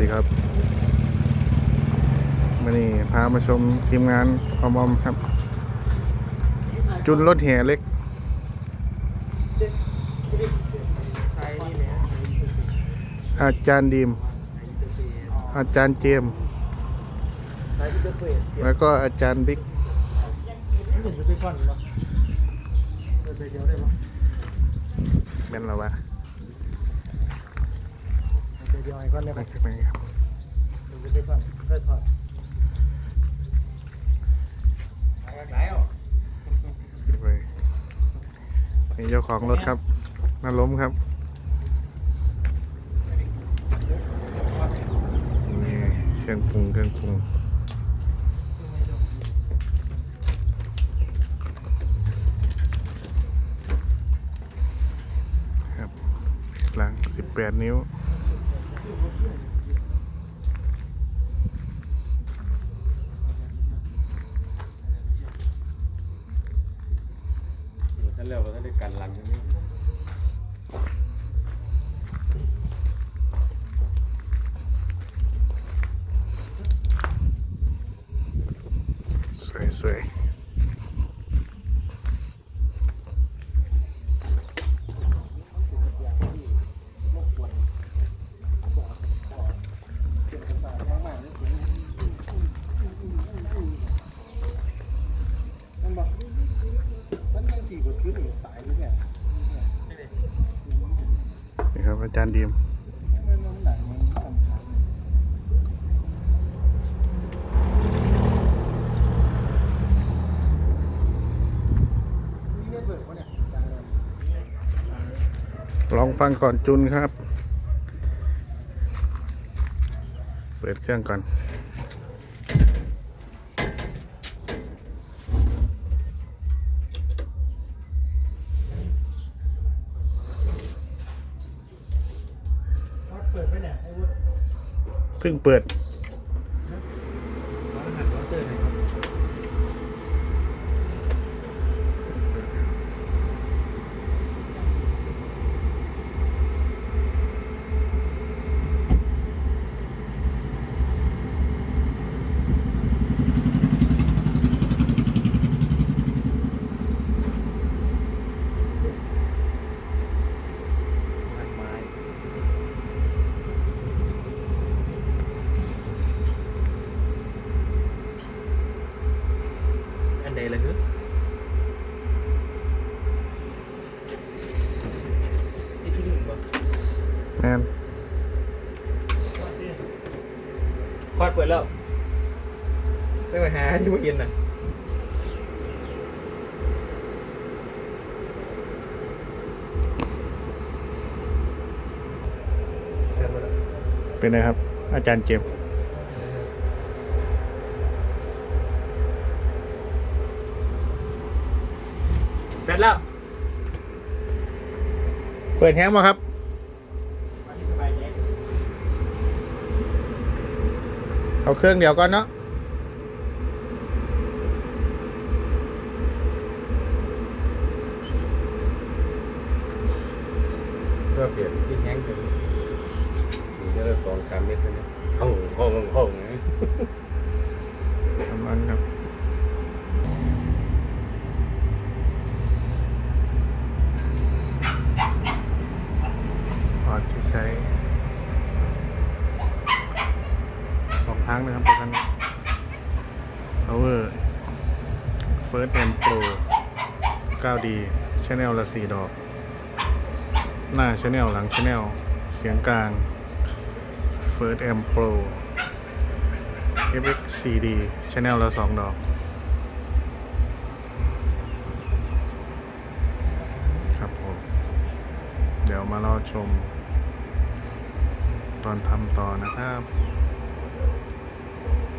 วัสดีครับวันนี้พามาชมทีมงานพอมอมครับ จุนรถแห่เล็กใช้นี่แหละอาจารย์ดีม อาจารย์เจมส์ใช้ที่จะเปิดเสียงแล้วก็อาจารย์บิ๊กไม่เห็นจะ ไปก่อนหรอเปิดไปเดียวได้ปะแม่นแล้ววะไปเดียวไอ้ก้อนได้ไปปะไปครับมันจะไปก่อนค่อยถอดสิไปนี่เจ้าของรถครับนาล้มครับนี่เครื่องปรุงเครื่องปรุงครับหลัง 18 นิ้ว ท่านเรียกว่าท่านได้การลันใช่ไหมสวย นี่ครับอาจารย์ดีมลองฟังก่อนจุนครับ เปิดเครื่องก่อน เพิ่งเปิด ควาดเปิดแล้วไม่ไปหาที่ว่าเย็นน่ะเกิดมาแล้วเป็นไงครับ อาจารย์เจมส์เสร็จแล้ว เปิดแฮงมาครับ เอาเครื่องเดียวก่อนเนาะเพื่อเปลี่ยนที่แห้งเป็นมีแค่ละสองสามเมตรเท่านั้นห้องห้องห้องทำมันครับพอร์ตที่ใช้ สองทางนะครับประกัน power first and pro 9D channel ละ 4 ดอก หน้า channel หลัง channel เสียงกลาง first and pro FX CD Channel ละสองดอกครับผมเดี๋ยวมารอชม ตอนทำต่อนะครับ